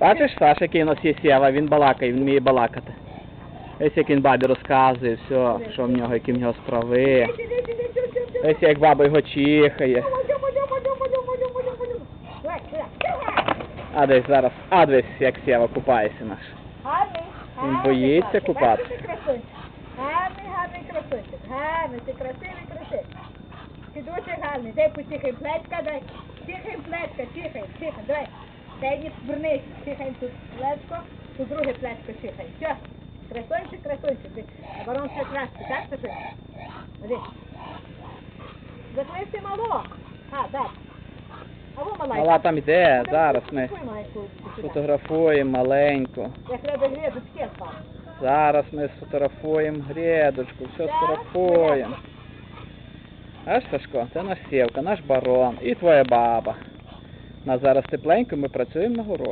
Бачиш, Саша, який у нас є сєва, він балакає, він вміє балакати. Ось як він бабі розказує, все, що в нього, які в нього справи. Ось як баба його чихає. А десь зараз, а десь як сєва купається наш. Він боїться купатися. Гарний, гарний красунчик. Гарний, ти красивий, красивий. Ти дуже гарний. Дай потихай плечка, дай. Тихай плечка, тихай, тихай, давай. Дай не звернись, тихай тут плечко, тут друге плечко тихай. Все. Красунчик. Ти оборон все краще, так, Саши? Ходи. Закрийся мало. А, так. А во малайка. Мала там йде, зараз ми фотографуємо маленьку. Я треба всіх вам. Зараз ми сфотографуємо грядочку, все сфотографуємо. Аж Сашко, це наш сівка, наш барон і твоя баба. У нас зараз тепленько, ми працюємо на городі.